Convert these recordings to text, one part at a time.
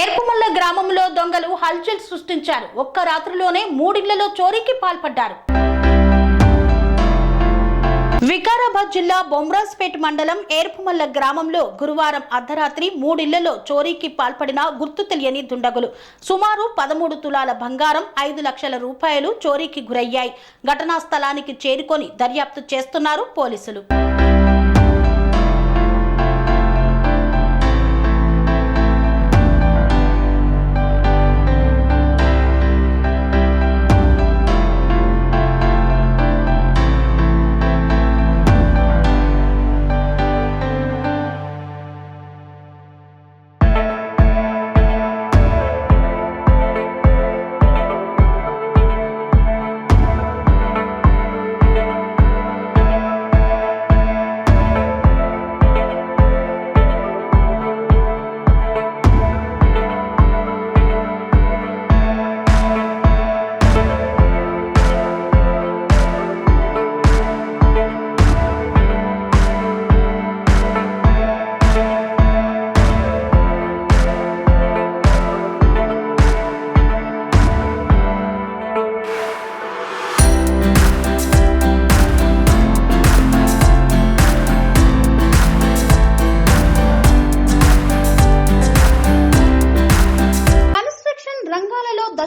ఏర్పుమల్ల గ్రామంలో దొంగలు హల్చల్ సృష్టించారు. ఒక్క రాత్రిలోనే మూడిళ్ళలో చోరీకి పాల్పడ్డారు. వికారాబాద్ జిల్లా బొమ్రాస్పేట్ మండలం ఏర్పుమల్ల గ్రామంలో గురువారం అర్ధరాత్రి మూడిళ్ళలో చోరీకి పాల్పడిన గుర్తు తెలియని దుండగులు. సుమారు పదమూడు తులాల బంగారం ఐదు లక్షల రూపాయలు చోరీకి గురయ్యాయి. ఘటనా స్థలానికి చేరుకొని దర్యాప్తు చేస్తున్నారు పోలీసులు.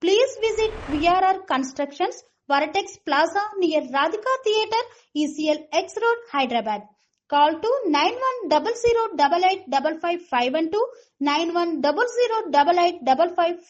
Please visit VRR Constructions, Varatex Plaza near Radhika Theatre, ECL X Road, Hyderabad. Call to 9100885551 91008855